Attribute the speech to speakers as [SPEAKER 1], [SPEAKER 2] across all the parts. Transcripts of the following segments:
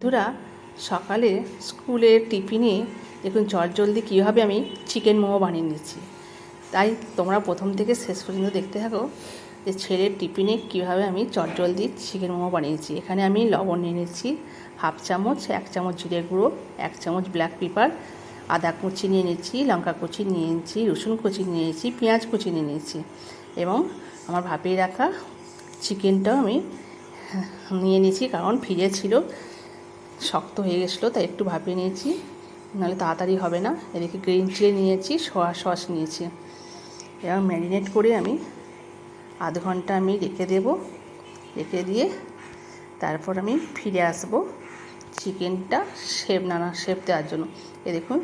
[SPEAKER 1] বন্ধুরা, সকালে স্কুলে টিফিনে দেখুন চটজলদি কীভাবে আমি চিকেন মোমো বানিয়ে নিয়েছি। তাই তোমরা প্রথম থেকে শেষ পর্যন্ত দেখতে থাকো যে ছেলের টিফিনে কীভাবে আমি চটজলদি চিকেন মোমো বানিয়েছি। এখানে আমি লবণ নিয়ে নিয়েছি, হাফ চামচ, এক চামচ জিরে গুঁড়ো, এক চামচ ব্ল্যাক পেপার, আদা কুচি নিয়ে নিয়েছি, লঙ্কা কুচি নিয়ে নিয়েছি, রসুন কুচি নিয়ে নিয়েছি, পেঁয়াজ কুচি নিয়ে নিয়েছি এবং আমার ভাপিয়ে রাখা চিকেনটাও আমি নিয়ে নিয়েছি কারণ ফ্রিজে ছিল। শক্ত হয়ে গেছিল, তাই একটু ভাপিয়ে নিয়েছি। নাহলে তাড়াতাড়ি হবে না। এদিকে গ্রিন চিলি নিয়েছি, সোয়া সস নিয়েছি। এবং ম্যারিনেট করে আমি আধ ঘণ্টা আমি রেখে দেব। রেখে দিয়ে তারপর আমি ফিরে আসব চিকেনটা শেপ নানা শেপ দেওয়ার জন্য। এ দেখুন,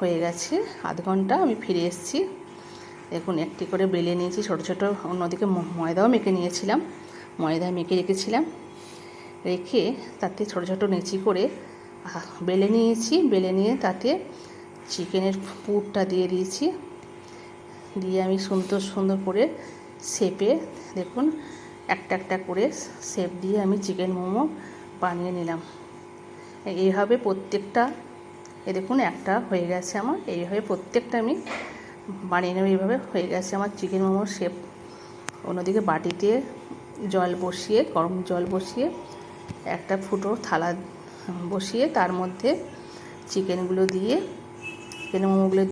[SPEAKER 1] হয়ে গেছে। আধ ঘণ্টা আমি ফিরে এসেছি। দেখুন, একটি করে বেলে নিয়েছি, ছোটো ছোটো। অন্যদিকে ময়দাও মেখে নিয়েছিলাম। ময়দা মেখে রেখেছিলাম। রেখে তাতে ছোটো ছোটো নেচি করে বেলে নিয়েছি, বেলে নিয়ে তাতে চিকেনের পুরটা দিয়ে দিয়েছি। দিয়ে আমি সুন্দর সুন্দর করে শেপে, দেখুন, একটা একটা করে শেপ দিয়ে আমি চিকেন মোমো বানিয়ে নিলাম। এইভাবে প্রত্যেকটা, এ দেখুন, একটা হয়ে গেছে আমার, এইভাবে প্রত্যেকটা আমি বানিয়ে নেব, এইভাবে হয়ে গেছে আমার চিকেন মোমোর শেপ। অন্যদিকে বাটিতে জল বসিয়ে, গরম জল বসিয়ে একটা ফুটো থালা বসিয়ে তার মধ্যে চিকেনগুলো দিয়ে চিকেন মোমোগুলো